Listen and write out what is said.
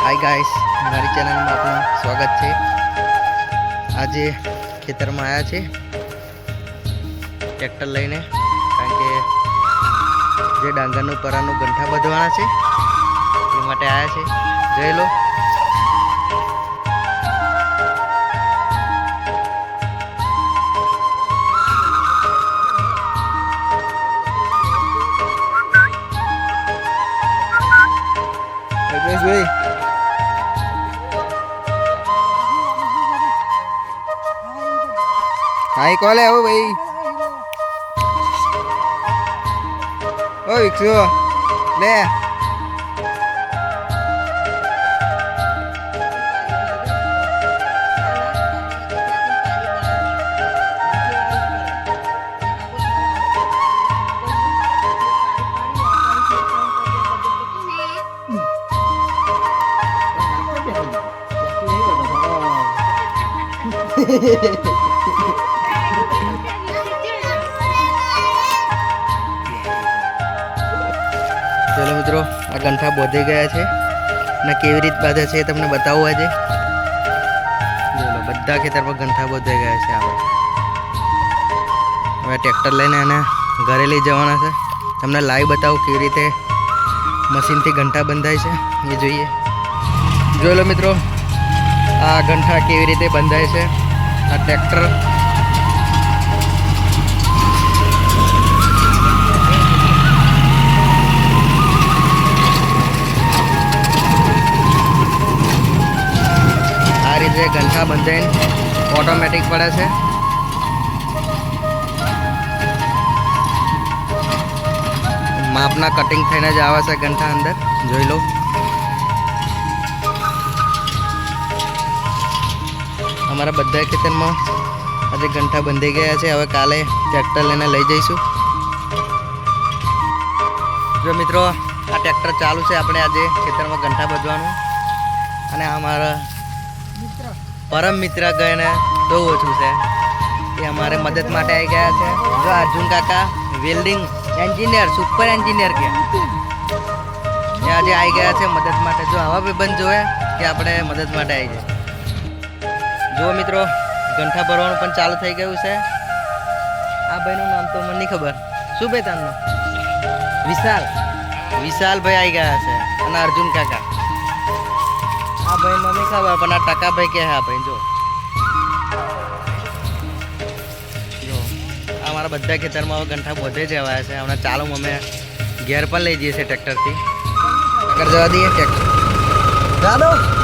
Hi guys મારી ચેનલમાં આપનું સ્વાગત છે. આજે ખેતરમાં આવ્યા છે ટ્રેક્ટર લઈને, કારણ કે જે ડાંગરનું પરાનું ગંઠા બધવાના છે, એ માટે આવ્યા છે. જોઈ લો. હાઈ કોલે આવો ભાઈ ઓ વિક્ષુ લે ચલો મિત્રો, આ ગંઠા બોધી ગયા છે. અને કેવી રીત બાંધે છે એ તમને બતાવું આજે. જોઈ બધા ખેતરમાં ગંઠા બોધાઈ ગયા છે આપણે હવે ટ્રેક્ટર લઈને એને ઘરે લઈ જવાના છે. તમને લાઈવ બતાવું કેવી રીતે મશીનથી ઘંટા બંધાય છે, એ જોઈએ. જોઈ લો મિત્રો, આ ગંઠા કેવી રીતે બંધાય છે. આ ટ્રેક્ટર રીતે ગંઠા બંધાઈને ઓટોમેટિક પડે છે. માપના કટિંગ થઈને જ આવે છે ગંઠા અંદર. જોઈ લો. અમારા બધા ખેતરમાં આજે ગંઠા બંધી ગયા છે. હવે કાલે ટ્રેક્ટર લઈને લઈ જઈશું. જો મિત્રો, આ ટ્રેક્ટર ચાલુ છે. આપણે આજે ખેતરમાં ગંઠા બધવાનું. અને અમારા પરમ મિત્ર ગઈને બહુ ઓછું છે. એ અમારે મદદ માટે આવી ગયા છે. જો અર્જુન કાકા વેલ્ડિંગ એન્જિનિયર સુપર એન્જિનિયર કે. આજે આવી ગયા છે મદદ માટે. જો આવા ભાઈબંધ જોવે કે આપણે મદદ માટે આવી જાય જુઓ મિત્રો, ગંઠા ભરવાનું પણ ચાલુ થઈ ગયું છે. આ ભાઈનું નામ તો મને નહીં ખબર. શું ભાઈ તારનું વિશાલ. વિશાલભાઈ આવી ગયા છે અને અર્જુન કાકા. ભાઈ, મમ્મી ખબર પણ આ ટકા ભાઈ કે હા ભાઈ, જો. જો, આ મારા બધા ખેતરમાં હવે ગંઠા બધે જ આવ્યા છે. હમણાં ચાલુ અમે ઘેર પણ લઈ જઈએ છીએ ટ્રેક્ટરથી. આગળ જવા દઈએ ટ્રેક્ટર. જાદવ!